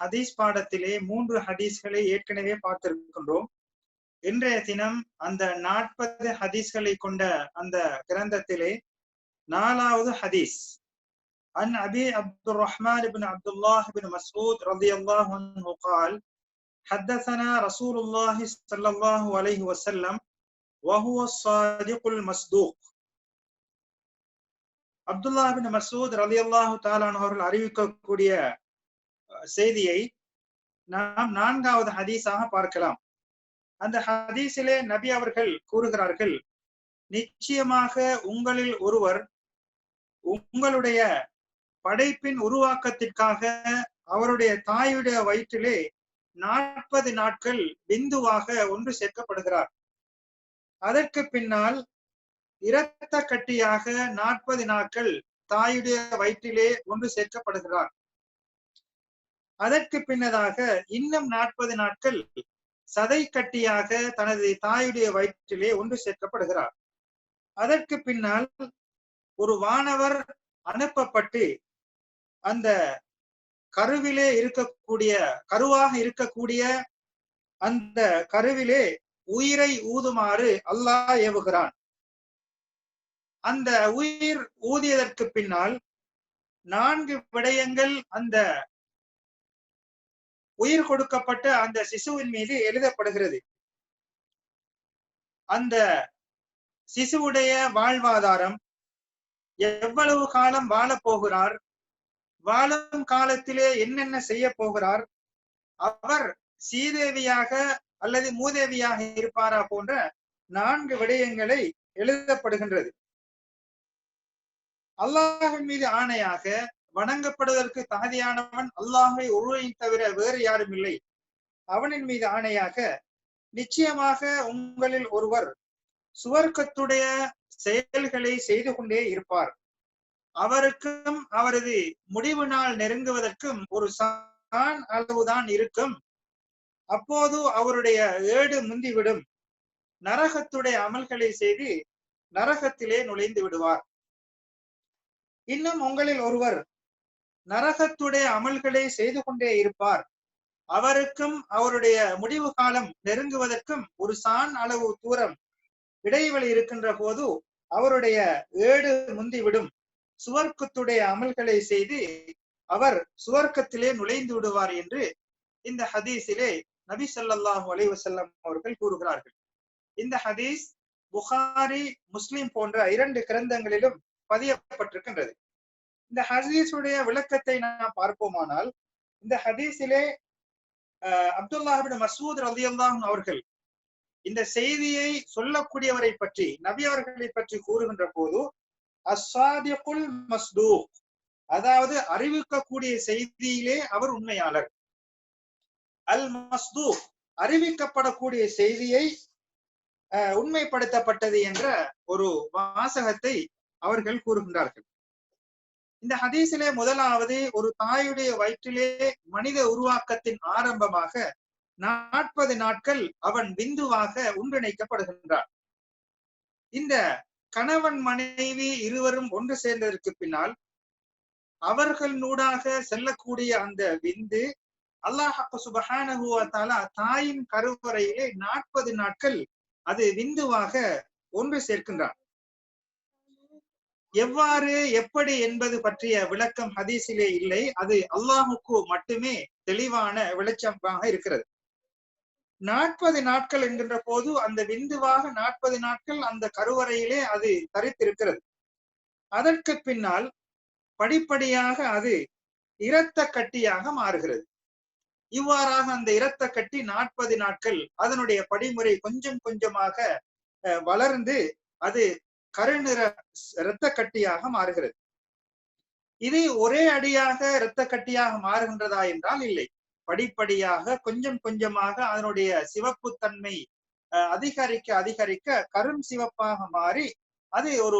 ஹதீஸ் பாடத்திலே மூன்று ஹதீஸ்களை ஏற்கனவே பார்த்திருக்கின்றோம் இன்றைய தினம் அந்த நாற்பது ஹதீஸ்களை கொண்ட அந்த கிரந்தத்திலே நாலாவது ஹதீஸ் عن أبي عبد الرحمن بن عبد الله بن مسعود رضي الله عنه قال حدثنا رسول الله صلى الله عليه وسلم وهو الصادق المصدوق அப்துல்லா பின் மசூத் ரலி அல்லாஹு தாலான் அவர்கள் அறிவிக்கக்கூடிய செய்தியை நாம் நான்காவது ஹதீஸாக பார்க்கலாம். அந்த ஹதீஸிலே நபி அவர்கள் கூறுகிறார்கள் நிச்சயமாக உங்களில் ஒருவர் உங்களுடைய படைப்பின் உருவாக்கத்திற்காக அவருடைய தாயுடைய வயிற்றிலே நாற்பது நாட்கள் பிந்துவாக ஒன்று சேர்க்கப்படுகிறார். அதற்கு பின்னால் இரத்த கட்டியாக நாற்பது நாட்கள் தாயுடைய வயிற்றிலே ஒன்று சேர்க்கப்படுகிறார். அதற்கு பின்னதாக இன்னும் நாற்பது நாட்கள் சதை கட்டியாக தனது தாயுடைய வயிற்றிலே ஒன்று சேர்க்கப்படுகிறார். அதற்கு பின்னால் ஒரு வானவர் அனுப்பப்பட்டு அந்த கருவிலே இருக்கக்கூடிய கருவாக இருக்கக்கூடிய அந்த கருவிலே உயிரை ஊதுமாறு அல்லாஹ் ஏவுகிறான். அந்த உயிர் ஊதியதற்கு பின்னால் நான்கு விடயங்கள் அந்த உயிர் கொடுக்கப்பட்ட அந்த சிசுவின் மீது எழுதப்படுகிறது. அந்த சிசுவுடைய வாழ்வாதாரம் எவ்வளவு காலம் வாழப் போகிறார்? வாழும் காலத்திலே என்னென்ன செய்ய போகிறார்? அவர் சீதேவியாக அல்லது மூதேவியாக இருப்பாரா போன்ற நான்கு விடயங்களை எழுதப்படுகின்றது. அல்லாஹின் மீது ஆணையாக வணங்கப்படுவதற்கு தகுதியானவன் அல்லாஹை ஒருவனை தவிர வேறு யாரும் இல்லை. அவனின் மீது ஆணையாக நிச்சயமாக உங்களில் ஒருவர் சுவர்க்கத்துடைய செயல்களை செய்து கொண்டே இருப்பார். அவருக்கும் அவரது முடிவு நாள் நெருங்குவதற்கும் ஒரு சான் அளவுதான் இருக்கும். அப்போது அவருடைய ஏடு முந்திவிடும். நரகத்துடைய அமல்களை செய்து நரகத்திலே நுழைந்து விடுவார். இன்னும் உங்களில் ஒருவர் நரகத்துடைய அமல்களை செய்து கொண்டே இருப்பார். அவருக்கும் அவருடைய முடிவு காலம் நெருங்குவதற்கும் ஒரு சான் அளவு தூரம் இடைவெளி இருக்கின்ற போது அவருடைய ஏடு முந்திவிடும் சுவர்க்கத்துடைய அமல்களை செய்து அவர் சுவர்க்கத்திலே நுழைந்து விடுவார் என்று இந்த ஹதீஸிலே நபி சொல்லாஹு அலைவசல்லம் அவர்கள் கூறுகிறார்கள். இந்த ஹதீஸ் புகாரி முஸ்லிம் போன்ற இரண்டு கிரந்தங்களிலும் பதியப்பட்டிருக்கின்றது. இந்த ஹதீஸுடைய விளக்கத்தை நாம் பார்ப்போமானால் இந்த ஹதீஸிலே அப்துல்லாஹிபின் மசூத் ரதி அவர்கள் இந்த செய்தியை சொல்லக்கூடியவரை பற்றி நபி அவர்களை பற்றி கூறுகின்ற போது அஸ்வாதிகுல் மஸ்தூ அதாவது அறிவிக்கக்கூடிய செய்தியிலே அவர் உண்மையாளர். அல் மஸ்தூ அறிவிக்கப்படக்கூடிய செய்தியை உண்மைப்படுத்தப்பட்டது என்ற ஒரு வாசகத்தை அவர்கள் கூறுகின்றார்கள். இந்த ஹதீஸிலே முதலாவது ஒரு தாயுடைய வயிற்றிலே மனித உருவாக்கத்தின் ஆரம்பமாக நாற்பது நாட்கள் அவன் விந்துவாக ஒன்றிணைக்கப்படுகின்றான். இந்த கணவன் மனைவி இருவரும் ஒன்று சேர்ந்ததற்கு பின்னால் அவர்கள் நூடாக செல்லக்கூடிய அந்த விந்து அல்லாஹ் சுபஹானஹுவத்தாலா தாயின் கருவறையிலே நாற்பது நாட்கள் அது விந்துவாக ஒன்று சேர்க்கின்றான். எவ்வாறு எப்படி என்பது பற்றிய விளக்கம் ஹதீஸிலே இல்லை. அது அல்லாஹுக்கு மட்டுமே தெளிவான வெளிச்சமாக இருக்கிறது. நாற்பது நாட்கள் என்கின்ற போது அந்த விந்துவாக நாற்பது நாட்கள் அந்த கருவறையிலே அது தரித்திருக்கிறது. அதற்கு பின்னால் படிப்படியாக அது இரத்த கட்டியாக மாறுகிறது. இவ்வாறாக அந்த இரத்த கட்டி நாற்பது நாட்கள் அதனுடைய படிமுறை கொஞ்சம் கொஞ்சமாக வளர்ந்து அது கருநிற இரத்த கட்டியாக மாறுகிறது. இது ஒரே அடியாக இரத்த கட்டியாக மாறுகின்றதா என்றால் இல்லை. படிப்படியாக கொஞ்சம் கொஞ்சமாக அதனுடைய சிவப்பு தன்மை அஹ், அதிகரிக்க அதிகரிக்க கரும் சிவப்பாக மாறி அது ஒரு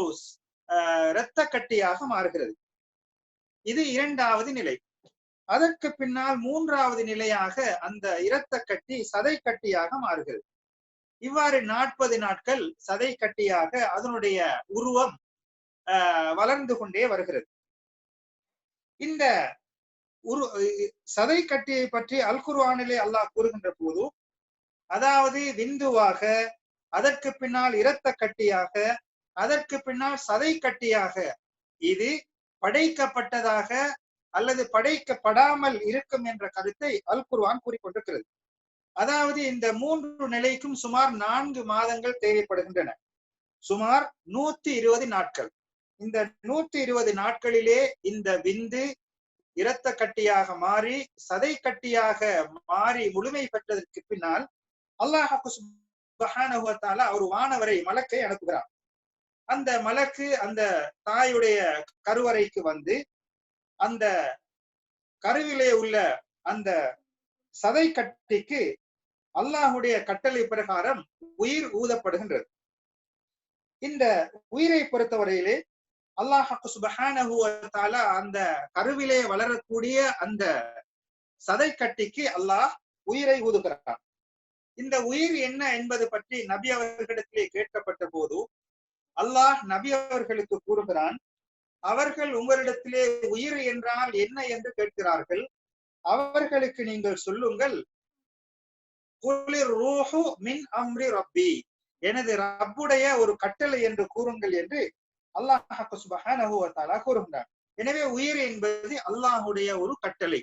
அஹ், இரத்த கட்டியாக மாறுகிறது. இது இரண்டாவது நிலை. அதற்கு பின்னால் மூன்றாவது நிலையாக அந்த இரத்த கட்டி சதை கட்டியாக மாறுகிறது. இவ்வாறு நாற்பது நாட்கள் சதை கட்டியாக அதனுடைய உருவம் வளர்ந்து கொண்டே வருகிறது. இந்த உரு சதை கட்டியை பற்றி அல் குர்ஆனிலே அல்லாஹ் கூறுகின்ற போது அதாவது விந்துவாக அதற்கு பின்னால் இரத்த கட்டியாக அதற்கு பின்னால் சதை கட்டியாக இது படைக்கப்பட்டதாக அல்லது படைக்கப்படாமல் இருக்கும் என்ற கருத்தை அல் குர்ஆன் கூறிக்கொண்டிருக்கிறது. அதாவது இந்த மூன்று நிலைக்கும் சுமார் நான்கு மாதங்கள் தேவைப்படுகின்றன. சுமார் நூத்தி இருபது நாட்கள். இந்த நூத்தி இருபது நாட்களிலே இந்த விந்து இரத்த கட்டியாக மாறி சதை கட்டியாக மாறி முழுமை பெற்றதற்கு பின்னால் அல்லாஹால அவர் வானவரை மலக்கை அனுப்புகிறார் அந்த மலக்கு அந்த தாயுடைய கருவறைக்கு வந்து அந்த கருவிலே உள்ள அந்த சதை கட்டிக்கு அல்லாஹுடைய கட்டளை பிரகாரம் உயிர் ஊதப்படுகின்றது. இந்த உயிரை பொறுத்தவரையிலே அல்லாஹ் சுபஹானஹு அந்த கருவிலே வளரக்கூடிய அந்த சதை கட்டிக்கு அல்லாஹ் உயிரை ஊதுகிறான். இந்த உயிர் என்ன என்பது பற்றி நபி அவர்களிடத்திலே கேட்கப்பட்ட போது அல்லாஹ் நபி அவர்களுக்கு கூறுகிறான் அவர்கள் உங்களிடத்திலே உயிர் என்றால் என்ன என்று கேட்கிறார்கள்? அவர்களுக்கு நீங்கள் சொல்லுங்கள் குளிர் ரூஹு மின் அம்ரி ரப்பி. எனது ரப்புடைய ஒரு கட்டளை என்று கூறுங்கள் என்று அல்லாஹ் சுபஹானஹு கூறுகின்றார். எனவே உயிர் என்பது அல்லாஹுடைய ஒரு கட்டளை.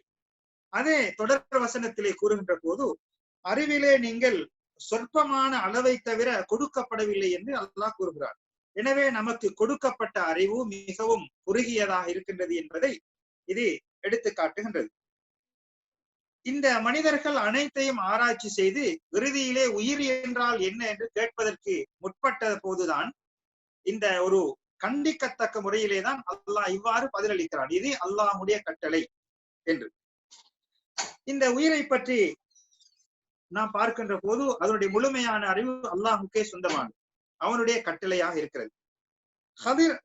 அதே தொடர் வசனத்திலே கூறுகின்ற போது அறிவிலே நீங்கள் சொற்பமான அளவை தவிர கொடுக்கப்படவில்லை என்று அல்லாஹ் கூறுகிறார். எனவே நமக்கு கொடுக்கப்பட்ட அறிவு மிகவும் குறுகியதாக இருக்கின்றது என்பதை இது எடுத்து காட்டுகின்றது இந்த மனிதர்கள் அனைத்தையும் ஆராய்ச்சி செய்து இறுதியிலே உயிர் என்றால் என்ன என்று கேட்பதற்கு முற்பட்ட போதுதான் இந்த ஒரு கண்டிக்கத்தக்க முறையிலே தான் அல்லாஹ் இவ்வாறு பதிலளிக்கிறான். இது அல்லாஹுடைய கட்டளை என்று. இந்த உயிரை பற்றி நாம் பார்க்கின்ற போது அதனுடைய முழுமையான அறிவு அல்லாஹுக்கே சொந்தமானது. அவனுடைய கட்டளையாக இருக்கிறது. ஹதிர்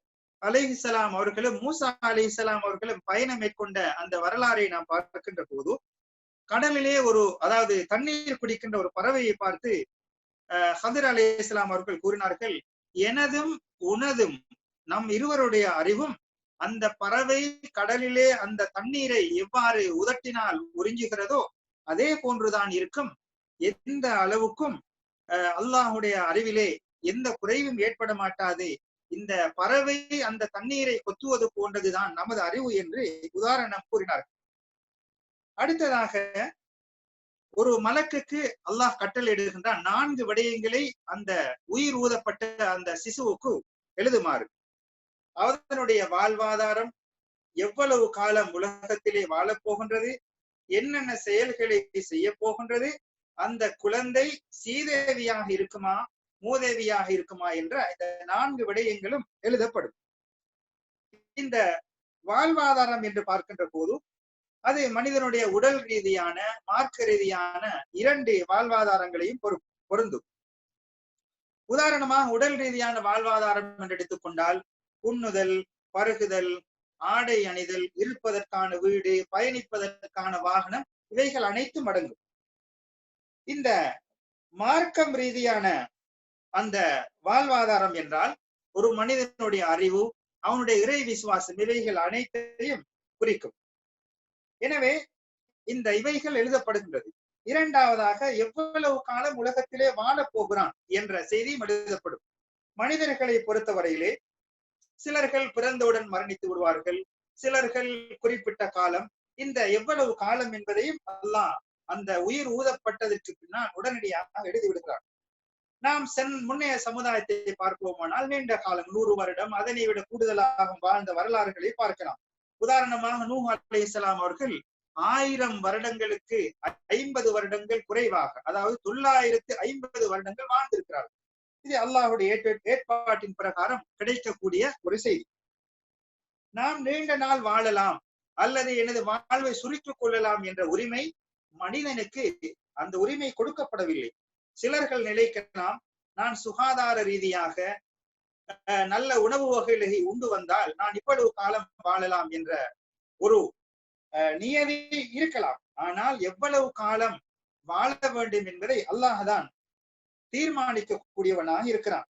அலிஹிசலாம் அவர்களும் மூசா அலிஹிசலாம் அவர்களும் பயணம் மேற்கொண்ட அந்த வரலாறை நாம் பார்க்கின்ற போது கடலிலே ஒரு அதாவது தண்ணீர் குடிக்கின்ற ஒரு பறவையை பார்த்து ஹதிர் அலி இஸ்லாம் அவர்கள் கூறினார்கள் எனதும் உனதும் நம் இருவருடைய அறிவும் அந்த பறவை கடலிலே அந்த தண்ணீரை எவ்வாறு உதட்டினால் உறிஞ்சுகிறதோ அதே போன்றுதான் இருக்கும். எந்த அளவுக்கும் அல்லாஹுடைய அறிவிலே எந்த குறைவும் ஏற்பட மாட்டாது. இந்த பறவை அந்த தண்ணீரை கொத்துவது போன்றதுதான் நமது அறிவு என்று உதாரணம் கூறினார் அடுத்ததாக ஒரு மலக்குக்கு அல்லாஹ் கட்டளையிடுகின்றான் நான்கு விடயங்களை அந்த உயிர் ஊதப்பட்ட அந்த சிசுவுக்கு எழுதுமாறு. அவனுடைய வாழ்வாதாரம் எவ்வளவு காலம் உலகத்திலே வாழப் போகின்றது என்னென்ன செயல்களை செய்ய போகின்றது? அந்த குழந்தை சீதேவியாக இருக்குமா? மூதேவியாக இருக்குமா? என்ற இந்த நான்கு விடயங்களும் எழுதப்படும். இந்த வாழ்வாதாரம் என்று பார்க்கின்ற போது அது மனிதனுடைய உடல் ரீதியான மார்க்க ரீதியான இரண்டு வாழ்வாதாரங்களையும் பொருந்தும். உதாரணமாக உடல் ரீதியான வாழ்வாதாரம் என்று எடுத்துக்கொண்டால் உண்ணுதல் பருகுதல் ஆடை அணிதல் இருப்பதற்கான வீடு பயணிப்பதற்கான வாகனம் இவைகள் அனைத்தும் அடங்கும். இந்த மார்க்கம் ரீதியான அந்த வாழ்வாதாரம் என்றால் ஒரு மனிதனுடைய அறிவு அவனுடைய இறை விசுவாசம் இவைகள் அனைத்தையும் குறிக்கும். எனவே இந்த இவைகள் எழுதப்படுகின்றது. இரண்டாவதாக எவ்வளவு காலம் உலகத்திலே வாழப் போகிறான் என்ற செய்தியும் எழுதப்படும். மனிதர்களை பொறுத்தவரையிலே சிலர்கள் பிறந்தவுடன் மரணித்து விடுவார்கள். சிலர்கள் குறிப்பிட்ட காலம் இந்த எவ்வளவு காலம் என்பதையும் அல்லாஹ் அந்த உயிர் ஊதப்பட்டதற்கு பின்னால் உடனடியாக எழுதி விடுகிறார் நாம் சென் முன்னைய சமுதாயத்தை பார்ப்போமானால் நீண்ட காலம் நூறு வருடம் அதனை விட கூடுதலாக வாழ்ந்த வரலாறுகளை பார்க்கலாம். உதாரணமாக நூஹ் அலி இஸ்லாம் அவர்கள் ஆயிரம் வருடங்களுக்கு ஐம்பது வருடங்கள் குறைவாக அதாவது தொள்ளாயிரத்து ஐம்பது வருடங்கள் வாழ்ந்திருக்கிறார்கள். இது அல்லாஹுடைய ஏற்பாட்டின் பிரகாரம் கிடைக்கக்கூடிய ஒரு செய்தி. நாம் நீண்ட நாள் வாழலாம் அல்லது எனது வாழ்வை சுருக்கிக் கொள்ளலாம் என்ற உரிமை மனிதனுக்கு அந்த உரிமை கொடுக்கப்படவில்லை. சிலர்கள் நினைக்கலாம் நான் சுகாதார ரீதியாக நல்ல உணவு வகைகளை உண்டு வந்தால் நான் இவ்வளவு காலம் வாழலாம் என்ற ஒரு நியதி இருக்கலாம். ஆனால் எவ்வளவு காலம் வாழ வேண்டும் என்பதை அல்லாஹ்தான் தீர்மானிக்கக்கூடியவனாக இருக்கிறான்.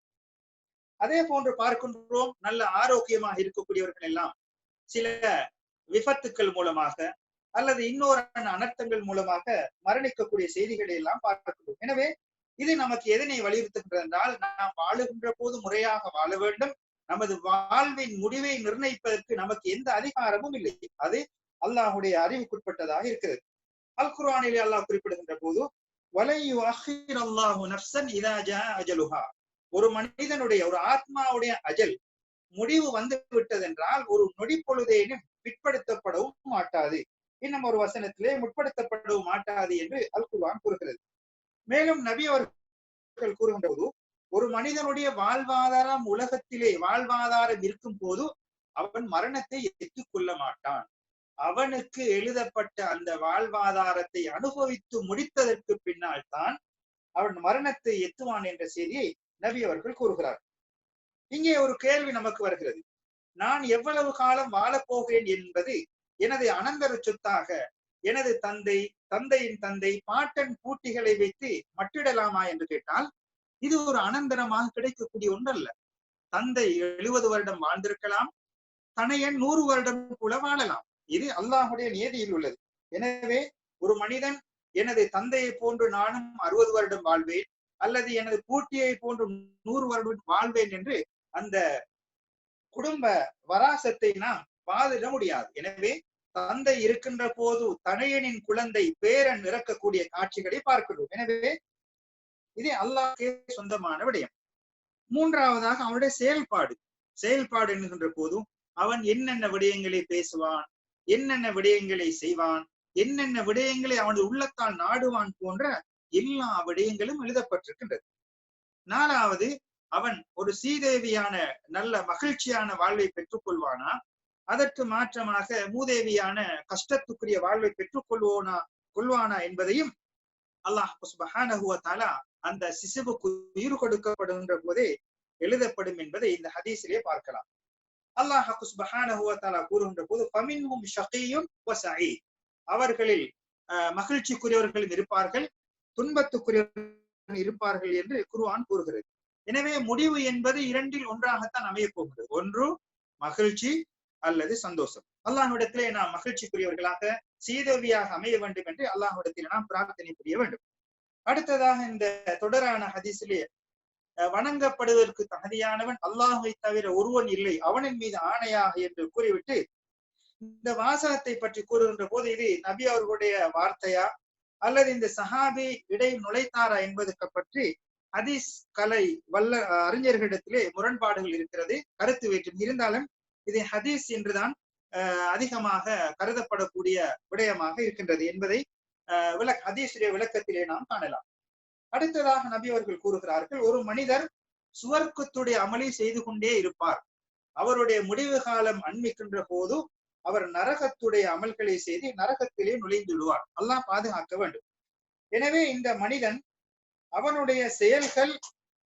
அதே போன்று பார்க்கின்றோம் நல்ல ஆரோக்கியமாக இருக்கக்கூடியவர்கள் எல்லாம் சில விபத்துக்கள் மூலமாக அல்லது இன்னொரு அனர்த்தங்கள் மூலமாக மரணிக்கக்கூடிய செய்திகளை எல்லாம் பார்க்கிறோம் எனவே இது நமக்கு எதனை வலியுறுத்துகின்றது என்றால் நாம் வாழுகின்ற போது முறையாக வாழ வேண்டும். நமது வாழ்வின் முடிவை நிர்ணயிப்பதற்கு நமக்கு எந்த அதிகாரமும் இல்லை. அது அல்லாஹுடைய அறிவுக்குட்பட்டதாக இருக்கிறது. அல் குர்ஆனிலே அல்லாஹ் குறிப்பிடுகின்ற போது வலையு அஹிர் அல்லாஹு அஜலுஹா. ஒரு மனிதனுடைய ஒரு ஆத்மாவுடைய அஜல் முடிவு வந்து விட்டதென்றால் ஒரு நொடி பொழுதேனும் பிற்படுத்தப்படவும் மாட்டாது. இன்னும் ஒரு வசனத்திலே முற்படுத்தப்படவும் மாட்டாது என்று அல் குர்ஆன் கூறுகிறது. மேலும் நபி அவர்கள் கூறுகின்ற போது ஒரு மனிதனுடைய வாழ்வாதாரம் உலகத்திலே வாழ்வாதாரம் இருக்கும் போது அவன் மரணத்தை ஏற்றுக்கொள்ள மாட்டான். அவனுக்கு எழுதப்பட்ட அந்த வாழ்வாதாரத்தை அனுபவித்து முடித்ததற்கு பின்னால் தான் அவன் மரணத்தை எத்துவான் என்ற செய்தியை நபி அவர்கள் கூறுகிறார். இங்கே ஒரு கேள்வி நமக்கு வருகிறது. நான் எவ்வளவு காலம் வாழப் போகிறேன் என்பது எனது அனந்தர சொத்தாக எனது தந்தை தந்தையின் தந்தை பாட்டன் பூட்டிகளை வைத்து மட்டிடலாமா என்று கேட்டால் இது ஒரு அனந்தரமாக கிடைக்கக்கூடிய ஒன்றல்ல. தந்தை எழுபது வருடம் வாழ்ந்திருக்கலாம் தனையன் நூறு வருடம் கூட வாழலாம். இது அல்லாஹுடைய நியதியில் உள்ளது. எனவே ஒரு மனிதன் எனது தந்தையை போன்று நானும் அறுபது வருடம் வாழ்வேன் அல்லது எனது பூட்டியை போன்று நூறு வருடம் வாழ்வேன் என்று அந்த குடும்ப வராசத்தை நாம் வாதிட முடியாது. எனவே தந்தை இருக்கின்ற போது தனையனின் குழந்தை பேரன் இறக்கக்கூடிய காட்சிகளை பார்க்கிறோம். எனவே இது அல்லாஹ்க்கே சொந்தமான விடயம். மூன்றாவதாக அவனுடைய செயல்பாடு. செயல்பாடு என்கின்ற போதும் அவன் என்னென்ன விடயங்களை பேசுவான் என்னென்ன விடயங்களை செய்வான் என்னென்ன விடயங்களை அவனது உள்ளத்தால் நாடுவான் போன்ற எல்லா விடயங்களும் எழுதப்பட்டிருக்கின்றது. நாலாவது அவன் ஒரு சீதேவியான நல்ல மகிழ்ச்சியான வாழ்வை பெற்றுக் கொள்வானா அதற்கு மாற்றமாக மூதேவியான கஷ்டத்துக்குரிய வாழ்வை பெற்றுக் கொள்வோனா கொள்வானா என்பதையும் அல்லாஹ் சுபஹானஹு அந்த சிசுவுக்கு உயிர் கொடுக்கப்படுகின்ற போதே எழுதப்படும் என்பதை இந்த ஹதீஸிலே பார்க்கலாம். அல்லாஹ் சுபஹானஹு கூறுகின்ற போது பமின்ஹும் ஷகியும் அவர்களில் அஹ், மகிழ்ச்சிக்குரியவர்களும் இருப்பார்கள் துன்பத்துக்குரியவர்கள் இருப்பார்கள் என்று குருவான் கூறுகிறது. எனவே முடிவு என்பது இரண்டில் ஒன்றாகத்தான் அமைய போகிறது. ஒன்று மகிழ்ச்சி அல்லது சந்தோஷம். அல்லாஹ்விடத்திலே நாம் மகிழ்ச்சிக்குரியவர்களாக சீதவியாக அமைய வேண்டும் என்று அல்லாஹ்விடத்தில் நாம் பிரார்த்தனை புரிய வேண்டும். அடுத்ததாக இந்த தொடரான ஹதீஸிலே வணங்கப்படுவதற்கு தகுதியானவன் அல்லாஹை தவிர ஒருவன் இல்லை. அவனின் மீது ஆணையாக என்று கூறிவிட்டு இந்த வாசகத்தை பற்றி கூறுகின்ற போது இது நபி அவர்களுடைய வார்த்தையா? அல்லது இந்த சஹாபி இடை நுழைத்தாரா என்பதற்கு பற்றி ஹதீஸ் கலை வல்ல அறிஞர்களிடத்திலே முரண்பாடுகள் இருக்கிறது. கருத்து வேற்றும் இருந்தாலும் இது ஹதீஸ் என்றுதான் அதிகமாக கருதப்படக்கூடிய விடயமாக இருக்கின்றது என்பதை அஹ், விளக் ஹதீஸுடைய விளக்கத்திலே நாம் காணலாம். அடுத்ததாக நபி அவர்கள் கூறுகிறார்கள் ஒரு மனிதர் சுவர்க்கத்துடைய அமளி செய்து கொண்டே இருப்பார். அவருடைய முடிவு காலம் அண்மிக்கின்ற போது அவர் நரகத்துடைய அமல்களை செய்து நரகத்திலே நுழைந்து விடுவார். அல்லாஹ் பாதுகாக்க வேண்டும். எனவே இந்த மனிதன் அவனுடைய செயல்கள்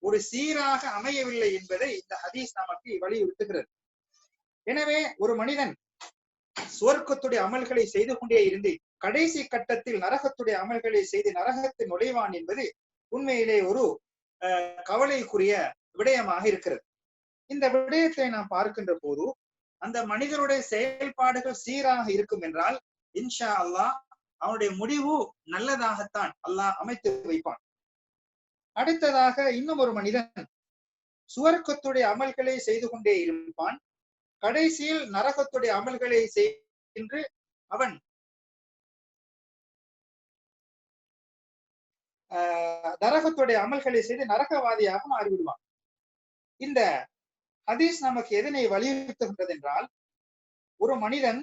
ஒரு சீராக அமையவில்லை என்பதை இந்த ஹதீஸ் நமக்கு வலியுறுத்துகிறது. எனவே ஒரு மனிதன் சுவர்க்கத்துடைய அமல்களை செய்து கொண்டே இருந்து கடைசி கட்டத்தில் நரகத்துடைய அமல்களை செய்து நரகத்தில் நுழைவான் என்பது உண்மையிலே ஒரு அஹ், கவலைக்குரிய விடயமாக இருக்கிறது. இந்த விடயத்தை நாம் பார்க்கின்ற போது அந்த மனிதருடைய செயல்பாடுகள் சீராக இருக்கும் என்றால் இன்ஷா அல்லாஹ் அவனுடைய முடிவு நல்லதாகத்தான் அல்லாஹ் அமைத்து வைப்பான். அடுத்ததாக இன்னும் ஒரு மனிதன் சுவர்க்கத்துடைய அமல்களை செய்து கொண்டே இருப்பான். கடைசியில் நரகத்துடைய அமல்களை செய்து அவன் நரகத்துடைய அமல்களை செய்து நரகவாதியாக மாறிவிடுவான். இந்த ஹதீஸ் நமக்கு எதனை வலியுறுத்துகின்றது என்றால் ஒரு மனிதன்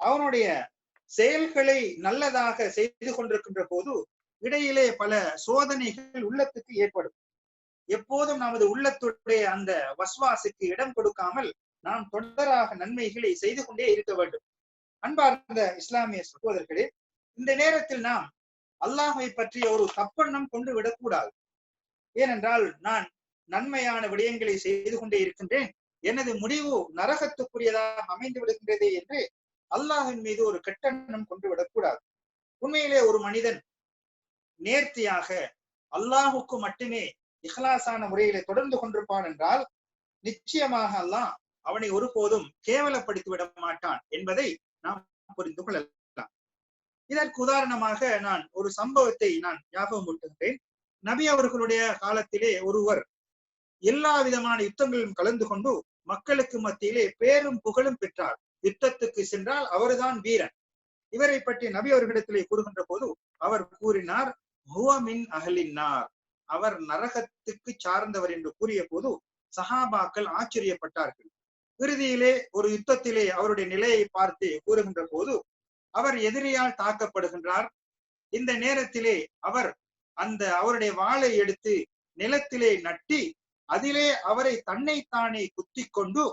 அவனுடைய செயல்களை நல்லதாக செய்து கொண்டிருக்கின்ற போது இடையிலே பல சோதனைகள் உள்ளத்துக்கு ஏற்படும். எப்போதும் நமது உள்ளத்துடைய அந்த வஸ்வாசுக்கு இடம் கொடுக்காமல் நாம் தொடராக நன்மைகளை செய்து கொண்டே இருக்க வேண்டும். அன்பார்ந்த இஸ்லாமிய சகோதரர்களே இந்த நேரத்தில் நாம் அல்லாஹை பற்றிய ஒரு தப்பெண்ணம் கொண்டு விடக்கூடாது. ஏனென்றால் நான் நன்மையான விடயங்களை செய்து கொண்டே இருக்கின்றேன். எனது முடிவு நரகத்துக்குரியதாக அமைந்து விடுகின்றதே என்று அல்லாஹின் மீது ஒரு கெட்டெண்ணம் கொண்டு விடக்கூடாது. உண்மையிலே ஒரு மனிதன் நேர்த்தியாக அல்லாஹுக்கு மட்டுமே இஹ்லாசான முறையில தொடர்ந்து கொண்டிருப்பான் என்றால் நிச்சயமாக அல்லாஹ் அவனை ஒருபோதும் கேவலப்படுத்தி விட மாட்டான் என்பதை நாம் புரிந்து கொள்ளலாம். இதற்கு உதாரணமாக நான் ஒரு சம்பவத்தை நான் ஞாபகம் ஊட்டுகிறேன் நபி அவர்களுடைய காலத்திலே ஒருவர் எல்லா விதமான யுத்தங்களிலும் கலந்து கொண்டு மக்களுக்கு மத்தியிலே பேரும் புகழும் பெற்றார். யுத்தத்துக்கு சென்றால் அவர்தான் வீரன். இவரை பற்றி நபி அவர்களிடத்திலே கூறுகின்ற போது அவர் கூறினார் ஹுவமின் அகலின்னார் அவர் நரகத்துக்கு சார்ந்தவர் என்று கூறிய போது சஹாபாக்கள் ஆச்சரியப்பட்டார்கள். இறுதியிலே ஒரு யுத்தத்திலே அவருடைய நிலையை பார்த்து கூறுகின்ற போது அவர் எதிரியால் தாக்கப்படுகின்றார். இந்த நேரத்திலே அவர் அந்த அவருடைய வாளை எடுத்து நிலத்திலே நட்டி அதிலே அவரை தன்னைத்தானே குத்தி கொண்டு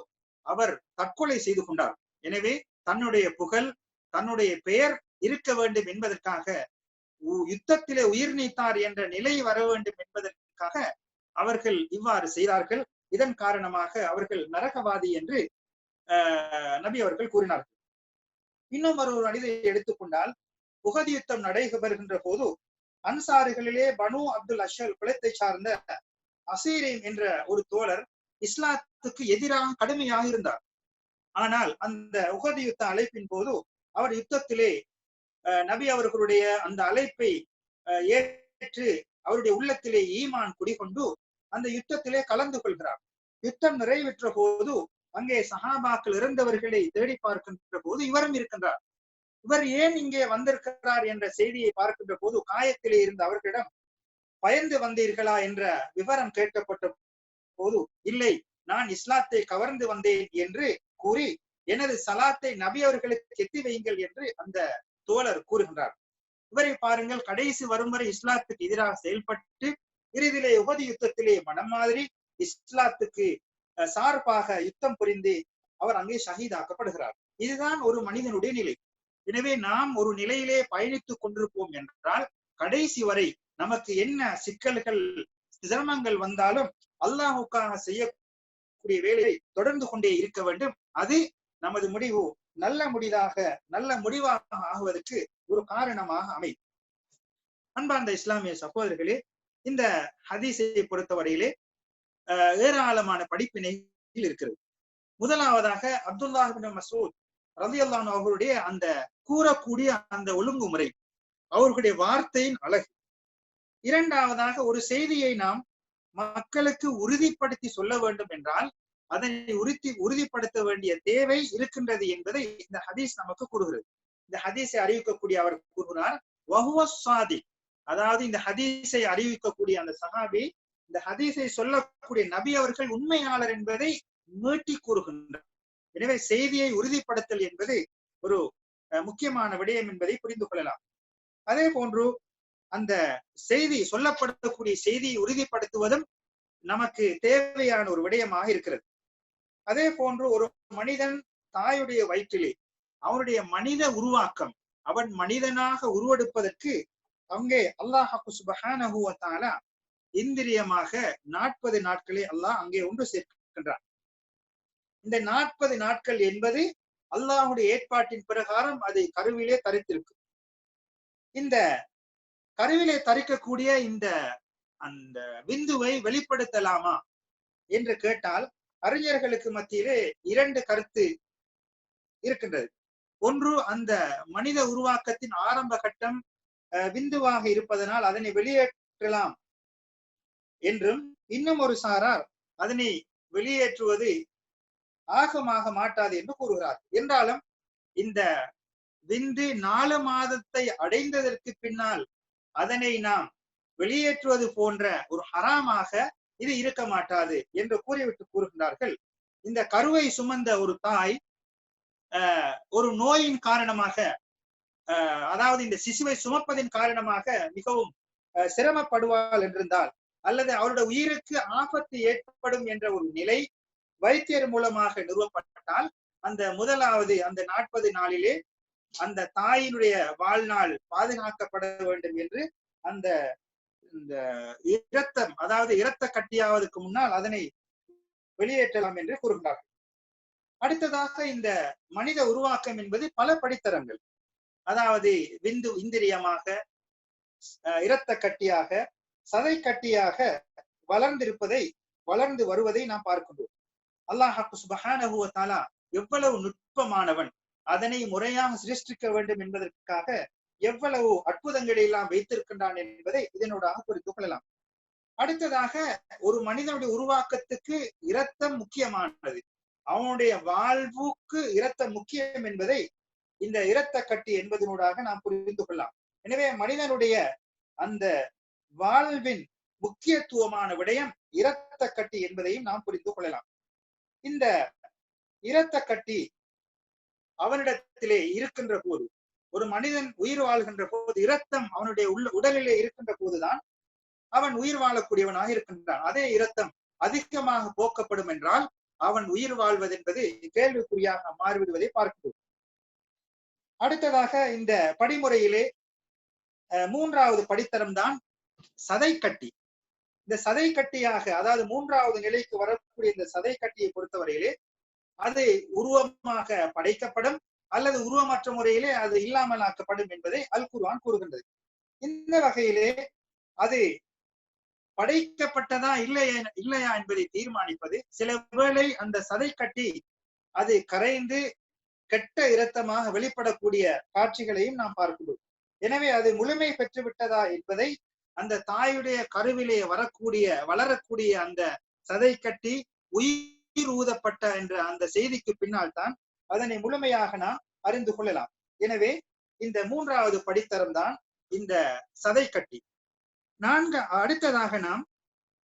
அவர் தற்கொலை செய்து கொண்டார். எனவே தன்னுடைய புகழ் தன்னுடைய பெயர் இருக்க வேண்டும் என்பதற்காக யுத்தத்திலே உயிர் நீத்தார் என்ற நிலை வர வேண்டும் என்பதற்காக அவர்கள் இவ்வாறு செய்தார்கள். இதன் காரணமாக அவர்கள் நரகவாதி என்று நபி அவர்கள் கூறினார்கள். இன்னும் ஒரு மனிதை எடுத்துக்கொண்டால் உகதி யுத்தம் நடைபெறுகின்ற போது அன்சாரிகளிலே பனு அப்துல் அஷல் குலத்தை சார்ந்த அசீரின் என்ற ஒரு தோழர் இஸ்லாத்துக்கு எதிராக கடுமையாக இருந்தார். ஆனால் அந்த உகதி யுத்த அழைப்பின் போது அவர் யுத்தத்திலே நபி அவர்களுடைய அந்த அழைப்பை ஏற்று அவருடைய உள்ளத்திலே ஈமான் குடிகொண்டு அந்த யுத்தத்திலே கலந்து கொள்கிறார். யுத்தம் நிறைவேற்ற போது அங்கே சஹாபாக்கள் இறந்தவர்களை தேடி பார்க்கின்ற போது இவரும் இருக்கின்றார். இவர் ஏன் இங்கே வந்திருக்கிறார் என்ற செய்தியை பார்க்கின்ற போது காயத்திலே இருந்த அவர்களிடம் பயந்து வந்தீர்களா? என்ற விவரம் கேட்கப்பட்ட போது இல்லை நான் இஸ்லாத்தை கவர்ந்து வந்தேன் என்று கூறி எனது சலாத்தை நபி அவர்களுக்கு எத்தி வையுங்கள் என்று அந்த தோழர் கூறுகின்றார். இவரை பாருங்கள் கடைசி வரும் வரை இஸ்லாத்துக்கு எதிராக செயல்பட்டு இறுதியிலே உபதி யுத்தத்திலே மனம் மாதிரி இஸ்லாத்துக்கு சார்பாக யுத்தம் புரிந்து அவர் அங்கே ஷஹீதாக்கப்படுகிறார். இதுதான் ஒரு மனிதனுடைய நிலை. எனவே நாம் ஒரு நிலையிலே பயணித்துக் கொண்டிருப்போம் என்றால் கடைசி வரை நமக்கு என்ன சிக்கல்கள் சிரமங்கள் வந்தாலும் அல்லாஹுக்காக செய்யக்கூடிய வேலையை தொடர்ந்து கொண்டே இருக்க வேண்டும். அது நமது முடிவு. நல்ல முடிவாக நல்ல முடிவாக ஆகுவதற்கு ஒரு காரணமாக அமையும். அன்பார்ந்த இஸ்லாமிய சகோதரர்களே இந்த ஹதீஸை பொறுத்தவரையிலே ஏராளமான படிப்பினைகள் இருக்கிறது. முதலாவதாக அப்துல்லாஹிபின் மசூத் ரதி அல்லான் அவர்களுடைய அந்த கூறக்கூடிய அந்த ஒழுங்குமுறை அவர்களுடைய வார்த்தையின் அழகு. இரண்டாவதாக ஒரு செய்தியை நாம் மக்களுக்கு உறுதிப்படுத்தி சொல்ல வேண்டும் என்றால் அதனை உறுதி உறுதிப்படுத்த வேண்டிய தேவை இருக்கின்றது என்பதை இந்த ஹதீஸ் நமக்கு கூறுகிறது. இந்த ஹதீஸை அறிவிக்கக்கூடிய அவர் கூறுகிறார் சாதி அதாவது இந்த ஹதீஸை அறிவிக்கக்கூடிய அந்த சஹாபி இந்த ஹதீஸை சொல்லக்கூடிய நபி அவர்கள் உண்மையாளர் என்பதை மீட்டி கூறுகின்றார் எனவே செய்தியை உறுதிப்படுத்தல் என்பது ஒரு முக்கியமான விடயம் என்பதை புரிந்து கொள்ளலாம். அதே போன்று அந்த செய்தி சொல்லப்படக்கூடிய செய்தியை உறுதிப்படுத்துவதும் நமக்கு தேவையான ஒரு விடயமாக இருக்கிறது. அதே போன்று ஒரு மனிதன் தாயுடைய வயிற்றிலே அவனுடைய மனித உருவாக்கம் அவன் மனிதனாக உருவெடுப்பதற்கு அங்கே அல்லாஹு சுபஹானஹுவத்தால இந்திரியமாக நாற்பது நாட்களை அல்லாஹ் அங்கே ஒன்று சேர்க்கின்றான். இந்த நாற்பது நாட்கள் என்பது அல்லாஹுடைய ஏற்பாட்டின் பிரகாரம் அதை கருவிலே தரித்திருக்கு. இந்த கருவிலே தரிக்கக்கூடிய இந்த அந்த விந்துவை வெளிப்படுத்தலாமா என்று கேட்டால் அறிஞர்களுக்கு மத்தியிலே இரண்டு கருத்து இருக்கின்றது. ஒன்று அந்த மனித உருவாக்கத்தின் ஆரம்ப கட்டம் விந்துவாக இருப்பதனால் அதனை வெளியேற்றலாம் என்றும் இன்னும் ஒரு சாரார் அதனை வெளியேற்றுவது ஆகமாக மாட்டாது என்று கூறுகிறார். என்றாலும் இந்த விந்து நாலு மாதத்தை அடைந்ததற்கு பின்னால் அதனை நாம் வெளியேற்றுவது போன்ற ஒரு ஹராமாக இது இருக்க மாட்டாது என்று கூறிவிட்டு கூறுகின்றார்கள். இந்த கருவை சுமந்த ஒரு தாய் ஒரு நோயின் காரணமாக அதாவது இந்த சிசுவை சுமப்பதின் காரணமாக மிகவும் சிரமப்படுவாள் என்றிருந்தால் அல்லது அவருடைய உயிருக்கு ஆபத்து ஏற்படும் என்ற ஒரு நிலை வைத்தியர் மூலமாக நிறுவப்பட்டால் அந்த முதலாவது அந்த நாற்பது நாளிலே அந்த தாயினுடைய வாழ்நாள் பாதுகாக்கப்பட வேண்டும் என்று அந்த இந்த இரத்தம் அதாவது இரத்த கட்டியாவதற்கு முன்னால் அதனை வெளியேற்றலாம் என்று கூறுகிறார்கள். அடுத்ததாக இந்த மனித உருவாக்கம் என்பது பல படித்தரங்கள். அதாவது விந்து இந்திரியமாக இரத்த கட்டியாக சதை கட்டியாக வளர்ந்திருப்பதை வளர்ந்து வருவதை நாம் பார்க்கின்றோம். அல்லாஹ் சுபஹானஹு எவ்வளவு நுட்பமானவன் அதனை முறையாக சிருஷ்டிக்க வேண்டும் என்பதற்காக எவ்வளவு அற்புதங்களை எல்லாம் வைத்திருக்கின்றான் என்பதை இதனூடாக புரிந்து கொள்ளலாம். அடுத்ததாக ஒரு மனிதனுடைய உருவாக்கத்துக்கு இரத்தம் முக்கியமானது. அவனுடைய வாழ்வுக்கு இரத்தம் முக்கியம் என்பதை இந்த இரத்த கட்டி என்பதனூடாக நாம் புரிந்து கொள்ளலாம். எனவே மனிதனுடைய அந்த வாழ்வின் முக்கியத்துவமான விடயம் இரத்த கட்டி என்பதையும் நாம் புரிந்து கொள்ளலாம். இந்த இரத்த கட்டி அவனிடத்திலே இருக்கின்ற போது ஒரு மனிதன் உயிர் வாழ்கின்ற போது இரத்தம் அவனுடைய உள்ள உடலிலே இருக்கின்ற போதுதான் அவன் உயிர் வாழக்கூடியவனாக இருக்கின்றான். அதே இரத்தம் அதிகமாக போக்கப்படும் என்றால் அவன் உயிர் வாழ்வது என்பது கேள்விக்குறியாக மாறிவிடுவதை பார்க்கிறோம். அடுத்ததாக இந்த படிமுறையிலே மூன்றாவது படித்தரம் தான் சதை கட்டி இந்த சதை கட்டியாக அதாவது மூன்றாவது நிலைக்கு வரக்கூடிய இந்த சதை கட்டியை பொறுத்தவரையிலே அது உருவமாக படைக்கப்படும் அல்லது உருவமற்ற முறையிலே அது இல்லாமல் ஆக்கப்படும் என்பதை அல் குர்ஆன் கூறுகின்றது. இந்த வகையிலே அது படைக்கப்பட்டதா இல்லையா இல்லையா என்பதை தீர்மானிப்பது சில வேளை அந்த சதை கட்டி அது கரைந்து கெட்ட இரத்தமாக வெளிப்படக்கூடிய காட்சிகளையும் நாம் பார்க்கிறோம் எனவே அது முழுமை பெற்று விட்டதா என்பதை அந்த தாயுடைய கருவிலே வரக்கூடிய வளரக்கூடிய அந்த சதை கட்டி உயிர் ஊதப்பட்ட என்ற அந்த செய்திக்கு பின்னால் தான் அதனை முழுமையாக நாம் அறிந்து கொள்ளலாம். எனவே இந்த மூன்றாவது படித்தரம் தான் இந்த சதை கட்டி. நான்கு அடுத்ததாக நாம்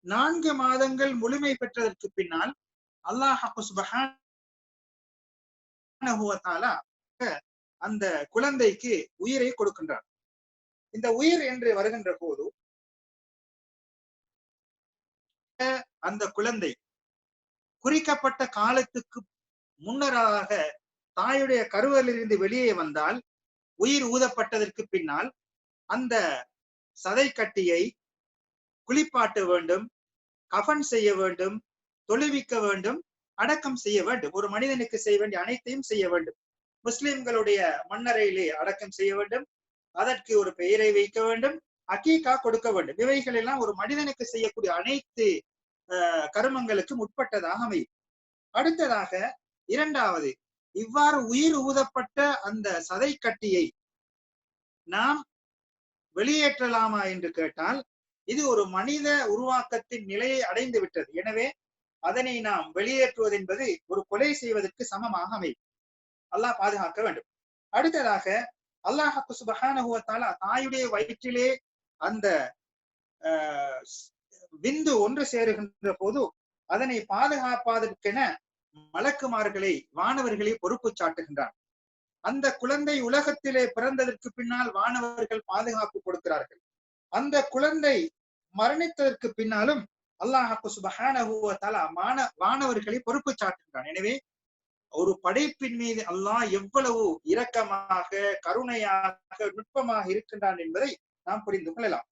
நான்கு மாதங்கள் முழுமை பெற்றதற்கு பின்னால் அல்லாஹ் சுப்ஹானஹு அந்த குழந்தைக்கு உயிரை கொடுக்கின்றார். இந்த உயிர் என்று வருகின்ற போது அந்த குழந்தை குறிக்கப்பட்ட காலத்துக்கு முன்னராக தாயுடைய கருவலிலிருந்து வெளியே வந்தால் உயிர் ஊதப்பட்டதற்கு பின்னால் அந்த சதை கட்டியை குளிப்பாட்ட வேண்டும் கஃன் செய்ய வேண்டும் தொழுவிக்க வேண்டும் அடக்கம் செய்ய வேண்டும். ஒரு மனிதனுக்கு செய்ய வேண்டிய அனைத்தையும் செய்ய வேண்டும். முஸ்லிம்களுடைய மன்னரையிலே அடக்கம் செய்ய வேண்டும். அதற்கு ஒரு பெயரை வைக்க வேண்டும். அகீகா கொடுக்க வேண்டும். இவைகள் எல்லாம் ஒரு மனிதனுக்கு செய்யக்கூடிய அனைத்து கருமங்களுக்கும் உட்பட்டதாக அமையும். அடுத்ததாக இரண்டாவது இவ்வாறு உயிர் ஊதப்பட்ட அந்த சதை கட்டியை நாம் வெளியேற்றலாமா என்று கேட்டால் இது ஒரு மனித உருவாக்கத்தின் நிலையை அடைந்து விட்டது. எனவே அதனை நாம் வெளியேற்றுவது என்பது ஒரு கொலை செய்வதற்கு சமமாக அமையும். அல்லாஹ் பாதுகாக்க வேண்டும். அடுத்ததாக அல்லாஹாக்கு சுபகான தாயுடைய வயிற்றிலே அந்த ஆஹ், விந்து ஒன்று சேருகின்ற போது அதனை பாதுகாப்பதற்கென மலக்குமார்களை வானவர்களை பொறுப்பு சாட்டுகின்றார் அந்த குழந்தை உலகத்திலே பிறந்ததற்கு பின்னால் வானவர்கள் பாதுகாப்பு கொடுக்கிறார்கள். அந்த குழந்தை மரணித்ததற்கு பின்னாலும் அல்லாஹாக்கு சுபஹானஹுவ வ மாண மாணவர்களை பொறுப்பு சாட்டுகிறான். எனவே ஒரு படைப்பின் மீது அல்லாஹ் எவ்வளவு இரக்கமாக கருணையாக நுட்பமாக இருக்கின்றான் என்பதை நாம் புரிந்து கொள்ளலாம்.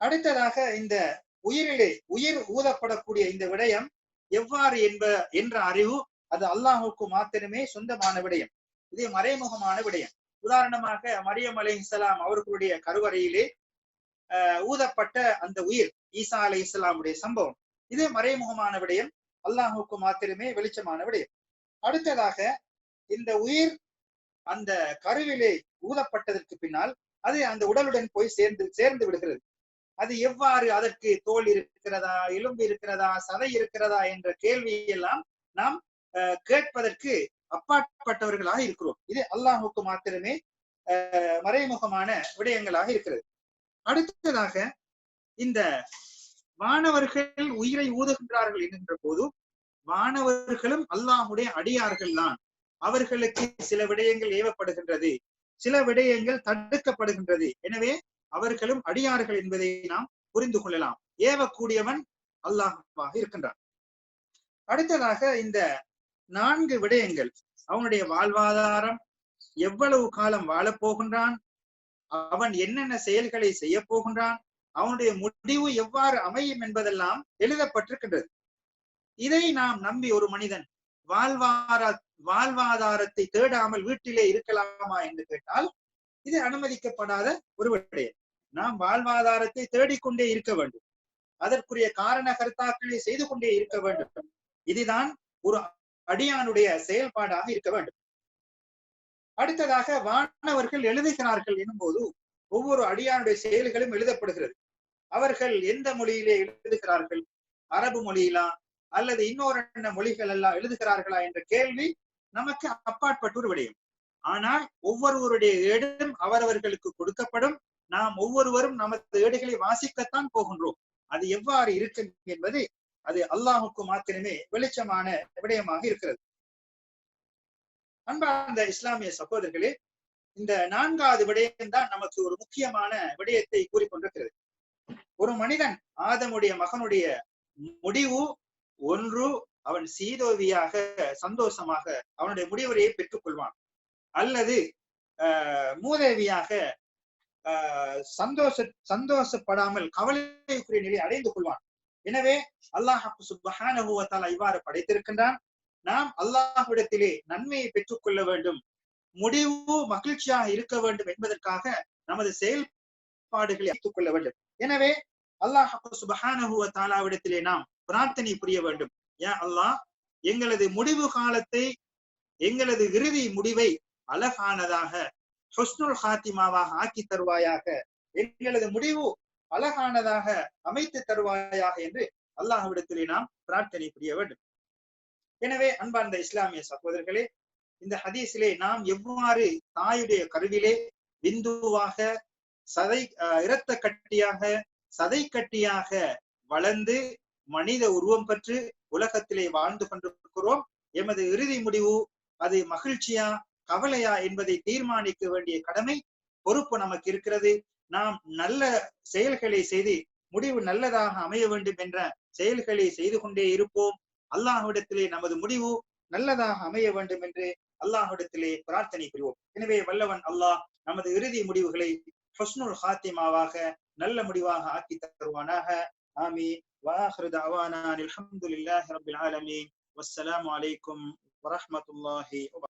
அடுத்ததாக இந்த உயிரிலே உயிர் ஊதப்படக்கூடிய இந்த விடயம் எவ்வாறு என்ப என்ற அறிவு அது அல்லாஹுக்கு மாத்திரமே சொந்தமான விடயம். இது மறைமுகமான விடயம். உதாரணமாக மரியம் அலை இஸ்லாம் அவர்களுடைய கருவறையிலே ஊதப்பட்ட அந்த உயிர் ஈசா அலை இஸ்லாமுடைய சம்பவம். இது மறைமுகமான விடயம். அல்லாஹுக்கு மாத்திரமே வெளிச்சமான விடயம். அடுத்ததாக இந்த உயிர் அந்த கருவிலே ஊதப்பட்டதற்கு பின்னால் அது அந்த உடலுடன் போய் சேர்ந்து சேர்ந்து விடுகிறது. அது எவ்வாறு அதற்கு தோல் இருக்கிறதா எலும்பு இருக்கிறதா சதை இருக்கிறதா என்ற கேள்வியெல்லாம் நாம் அஹ், கேட்பதற்கு அப்பாற்பட்டவர்களாக இருக்கிறோம். இது அல்லாஹுக்கு மாத்திரமே அஹ், மறைமுகமான விடயங்களாக இருக்கிறது. அடுத்ததாக இந்த வானவர்கள் உயிரை ஊதுகின்றார்கள் என்கின்ற போது வானவர்களும் அல்லாஹுடைய அடியார்கள் தான். அவர்களுக்கு சில விடயங்கள் ஏவப்படுகின்றது சில விடயங்கள் தடுக்கப்படுகின்றது. எனவே அவர்களும் அடியார்கள் என்பதை நாம் புரிந்து கொள்ளலாம். ஏவக்கூடியவன் அல்லாஹாக இருக்கின்றான். அடுத்ததாக இந்த நான்கு விடயங்கள். அவனுடைய வாழ்வாதாரம் எவ்வளவு காலம் வாழப் போகின்றான் அவன் என்னென்ன செயல்களை செய்ய போகின்றான்? அவனுடைய முடிவு எவ்வாறு அமையும் என்பதெல்லாம் எழுதப்பட்டிருக்கின்றது. இதை நாம் நம்பி ஒரு மனிதன் வாழ்வார வாழ்வாதாரத்தை தேடாமல் வீட்டிலே இருக்கலாமா என்று கேட்டால் இது அனுமதிக்கப்படாத ஒரு விடயம். நாம் வாழ்வாதாரத்தை தேடிக்கொண்டே இருக்க வேண்டும். அதற்குரிய காரண கருத்தாக்களை செய்து கொண்டே இருக்க வேண்டும். இதுதான் ஒரு அடியானுடைய செயல்பாடாக இருக்க வேண்டும். அடுத்ததாக வானவர்கள் எழுதுகிறார்கள் எனும்போது ஒவ்வொரு அடியானுடைய செயல்களும் எழுதப்படுகிறது. அவர்கள் எந்த மொழியிலே எழுதுகிறார்கள்? அரபு மொழியிலா? அல்லது இன்னொரு மொழிகள் எல்லாம் எழுதுகிறார்களா என்ற கேள்வி நமக்கு அப்பாற்பட்ட ஒரு விடயம். ஆனால் ஒவ்வொருவருடைய ஏடும் அவரவர்களுக்கு கொடுக்கப்படும். நாம் ஒவ்வொருவரும் நமது ஏடுகளை வாசிக்கத்தான் போகின்றோம். அது எவ்வாறு இருக்கும் என்பது அது அல்லாஹுக்கு மாத்திரமே வெளிச்சமான விடயமாக இருக்கிறது. அன்பார்ந்த இஸ்லாமிய சகோதரர்களே இந்த நான்காவது விடயம் தான் நமக்கு ஒரு முக்கியமான விடயத்தை கூறிக்கொண்டிருக்கிறது ஒரு மனிதன் ஆதமுடைய மகனுடைய முடிவு ஒன்று அவன் சீதோவியாக சந்தோஷமாக அவனுடைய முடிவுரையை பெற்றுக் கொள்வான் அல்லது ஆஹ் மூதேவியாக ஆஹ் சந்தோஷ சந்தோஷப்படாமல் கவலைக்குரிய நிலை அடைந்து கொள்வான். எனவே அல்லாஹ் சுபஹானஹுவத்தால் இவ்வாறு படைத்திருக்கின்றான். நாம் அல்லாஹ்விடத்திலே நன்மையை பெற்றுக்கொள்ள வேண்டும். முடிவு மகிழ்ச்சியாக இருக்க வேண்டும் என்பதற்காக நமது செயல்பாடுகளை அமைத்துக் கொள்ள வேண்டும். எனவே அல்லாஹ் சுபஹானஹுவத்தாலாவிடத்திலே நாம் பிரார்த்தனை புரிய வேண்டும். ஏன் அல்லாஹ் எங்களது முடிவு காலத்தை எங்களது இறுதி முடிவை அழகானதாக ஹொஸ்னுல் ஹாத்திமாவாக ஆக்கி தருவாயாக எங்களது முடிவு அழகானதாக அமைத்து தருவாயாக என்று அல்லாஹ்விடத்திலே நாம் பிரார்த்தனை புரிய வேண்டும். எனவே அன்பார்ந்த இஸ்லாமிய சகோதரர்களே இந்த ஹதீஸிலே நாம் எவ்வாறு தாயுடைய கருவிலே பிந்துவாக சதை இரத்த கட்டியாக சதை கட்டியாக வளர்ந்து மனித உருவம் பெற்று உலகத்திலே வாழ்ந்து கொண்டிருக்கிறோம் எமது இறுதி முடிவு அது மகிழ்ச்சியா கவலையா என்பதை தீர்மானிக்க வேண்டிய கடமை பொறுப்பு நமக்கு இருக்கிறது. நாம் நல்ல செயல்களை செய்து முடிவு நல்லதாக அமைய வேண்டும் என்ற செயல்களை செய்து கொண்டே இருப்போம். அல்லாஹ்விடத்திலே நமது முடிவு நல்லதாக அமைய வேண்டும் என்று அல்லாஹ்விடத்திலே பிரார்த்தனை புரிவோம் எனவே வல்லவன் அல்லாஹ் நமது இறுதி முடிவுகளை ஹஸ்னுல் ஹாத்திமாவாக நல்ல முடிவாக ஆக்கி தருவானாக ஆமி واخر دعوانا الحمد لله رب العالمين والسلام عليكم ورحمه الله وبركاته